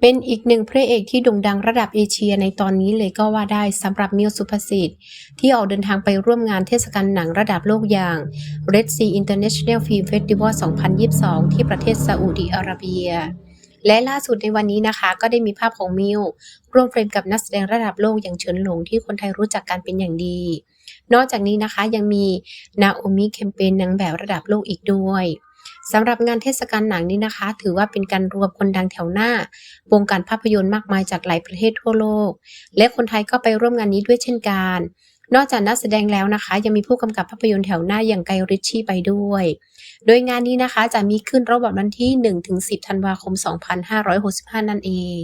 เป็นอีกหนึ่งพระเอกที่โด่งดังระดับเอเชียในตอนนี้เลยก็ว่าได้สำหรับมิวสุภสิทธิ์ที่ออกเดินทางไปร่วมงานเทศกาลหนังระดับโลกอย่าง Red Sea International Film Festival 2022 ที่ประเทศซาอุดิอาระเบีย และล่าสุดในวันนี้นะคะ ก็ได้มีภาพของมิวร่วมเฟรมกับนักแสดงระดับโลกอย่างเฉินหลงที่คนไทยรู้จักกันเป็นอย่างดีนอกจากนี้นะคะยังมีนาโอมิเคมเปนนางแบบระดับโลกอีกด้วย สำหรับงานเทศกาลหนังนี้นะคะ ถือว่าเป็นการรวมคนดังแถวหน้า วงการภาพยนตร์มากมายจากหลายประเทศทั่วโลก และคนไทยก็ไปร่วมงานนี้ด้วยเช่นกัน นอกจากนักแสดงแล้วนะคะ ยังมีผู้กำกับภาพยนตร์แถวหน้าอย่างไกริชชี่ไปด้วย โดยงานนี้นะคะจะมีขึ้นระหว่างวันที่ 1-10 ธันวาคม 2565 นั่นเอง